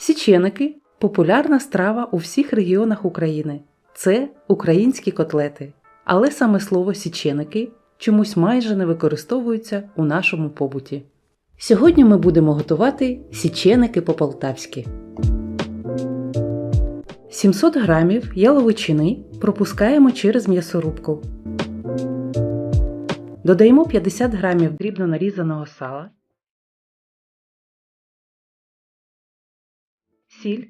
Січеники популярна страва у всіх регіонах України. Це українські котлети. Але саме слово січеники чомусь майже не використовується у нашому побуті. Сьогодні ми будемо готувати січеники по-полтавськи. 700 грамів яловичини пропускаємо через м'ясорубку. Додаємо 50 грамів дрібно нарізаного сала, сіль,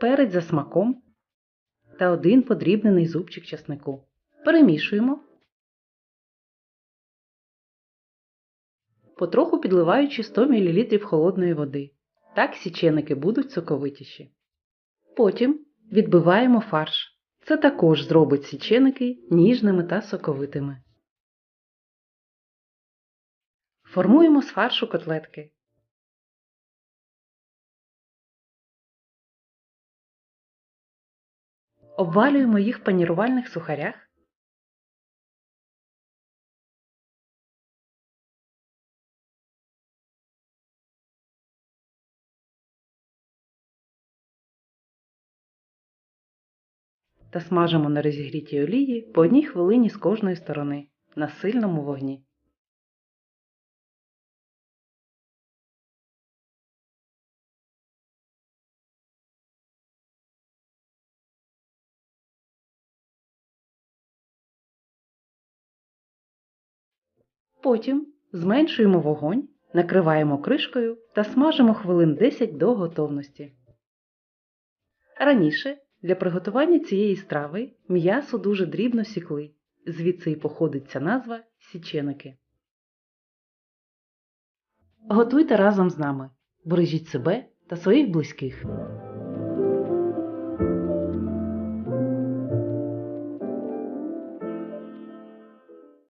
перець за смаком та один подрібнений зубчик часнику. Перемішуємо, потроху підливаючи 100 мл холодної води. Так січеники будуть соковитіші. Потім відбиваємо фарш. Це також зробить січеники ніжними та соковитими. Формуємо з фаршу котлетки. Обвалюємо їх в панірувальних сухарях. Та смажимо на розігрітій олії по одній хвилині з кожної сторони на сильному вогні. Потім зменшуємо вогонь, накриваємо кришкою та смажимо хвилин 10 до готовності. Раніше для приготування цієї страви м'ясо дуже дрібно сікли, звідси й походить ця назва січеники. Готуйте разом з нами, бережіть себе та своїх близьких.